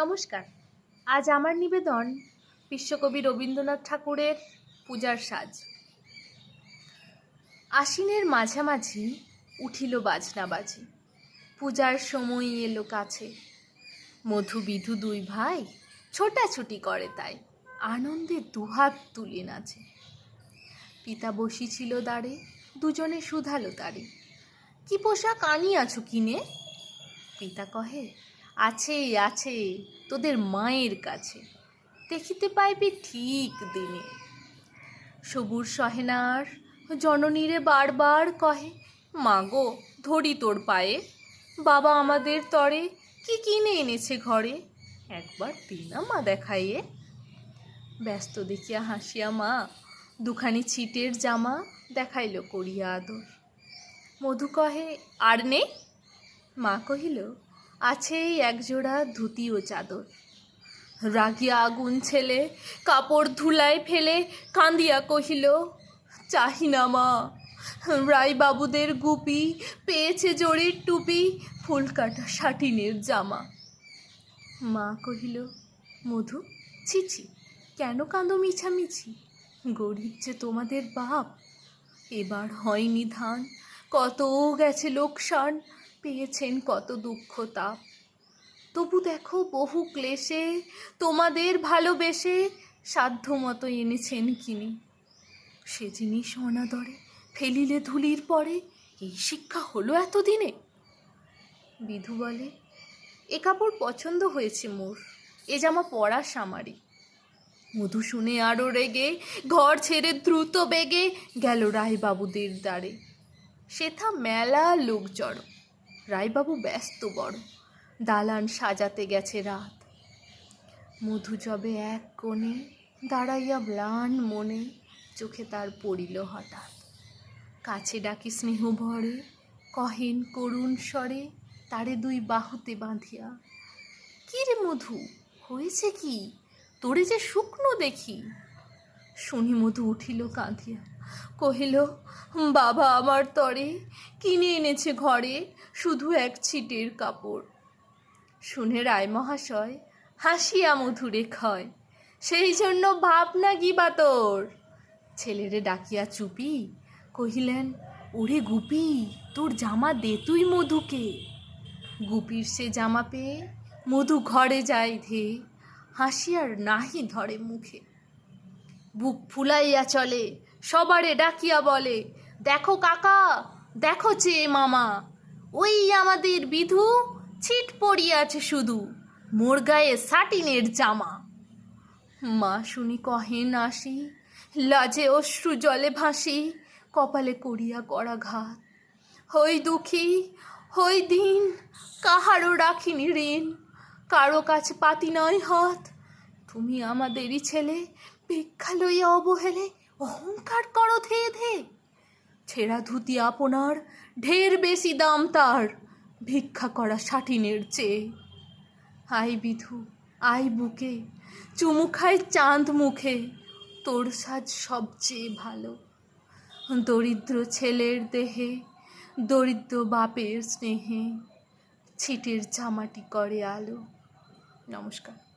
নমস্কার। আজ আমার নিবেদন বিশ্বকবি রবীন্দ্রনাথ ঠাকুরের পূজার সাজ। আশ্বিনের মাঝামাঝি উঠিল বাজনা বাজি পূজার সময় এলো কাছে। মধু বিধু দুই ভাই ছোটাছুটি করে তাই। আনন্দে দুহাত তুলে নাচে। পিতা বসিছিল দাঁড়ে দুজনে শুধালো তারে। কি পোশাক আনিয়াছো কিনে? পিতা কহে আছে আছে তোদের মায়ের কাছে। দেখিতে পাইবি ঠিক দিনে। সবুর সহেনার জননীরে বারবার কহে, মাগো, ধরি তোর পায়ে। বাবা আমাদের তরে কি কিনে এনেছে ঘরে? একবার দিনা মা দেখাইয়ে। ব্যস্ত দেখিয়া হাসিয়া মা, দুখানি ছিটের জামা দেখাইল করিয়া আদর। মধু কহে, আর নেই মা কহিল আছে এই একজোড়া ধুতি ও চাদর। রাগিয়া আগুন ছেলে, কাপড় ধুলায় ফেলে কাঁদিয়া কহিল, চাহিনা মা রাই বাবুদের গুপি, পেয়েছে জড়ির টুপি ফুল কাটা শাটিনের জামা। মা কহিল, মধু, ছিছি, কেন কাঁদো মিছামিছি? গরিব যে তোমাদের বাপ, এবার হয়নি ধান, কত গেছে লোকসান পেয়েছেন কত দুঃখ তাপ তবু দেখো বহু ক্লেশে তোমাদের ভালোবেসে সাধ্য মতো এনেছেন কিনি। সে জিনিস অনাদরে ফেলিলে ধুলির পরে এই শিক্ষা হলো এতদিনে। বিধু বলে, এ কাপড় পছন্দ হয়েছে মোর, এ জামা পরা সামারি মধু শুনে আরও রেগে, ঘর ছেড়ে দ্রুত বেগে গেল রায়বাবুদের দ্বারে। সেথা মেলা লোক জড়ো রায়বাবু ব্যস্ত বড়। দালান সাজাতে গেছে রাত। মধু যবে এক কোণে, দাঁড়াইয়া ম্লান মনে, চোখে তার পড়িল হঠাৎ। কাছে ডাকি স্নেহ ভরে, কহেন করুণ স্বরে, তারে দুই বাহুতে বাঁধিয়া কি রে মধু, হয়েছে কি? তোরে যে শুকনো দেখি। শুনি মধু উঠিল কাঁদিয়া কহিল, বাবা আমার তরে কিনে এনেছে ঘরে? শুধু এক ছিটের কাপড়। শুনে রায় মহাশয় হাসিয়া মধুরে ক্ষয়, সেই জন্য ভাবনা কি বা তোর? ছেলেরে ডাকিয়া চুপি কহিলেন, ওরে গুপি, তোর জামা দে তুই মধুকে। গুপির সে জামা পেয়ে মধু ঘরে যায় ধে, হাসিয়ার নাহি ধরে মুখে। বুক ফুলাইয়া চলে সবারে ডাকিয়া বলে, দেখো কাকা, দেখো চেয়ে মামা, ওই আমাদের বিধু ছিট পড়িয়াছে শুধু, মোর গায়ে সাটিনের জামা। মা শুনি কহেন আসি লাজে অশ্রু জলে ভাসি, কপালে করিয়া করা ঘাত। হই দুঃখী, হই দিন, কাহারও রাখিনি ঋণ, কারও কাছে পাতি নয় হাত। তুমি আমাদেরই ছেলে, ভিক্ষা লইয়া অবহেলে অহংকার করো ধে ধে ছেঁড়া ধুতি আপনার, ঢের বেশি দাম তার। ভিক্ষা করা সাটিনের চেয়ে। আই বিধু আই বুকে, চুমু খায় চাঁদ মুখে। তোর সাজ সবচেয়ে ভালো। দরিদ্র ছেলের দেহে, দরিদ্র বাপের স্নেহে। ছিটের জামাটি করে আলো। নমস্কার।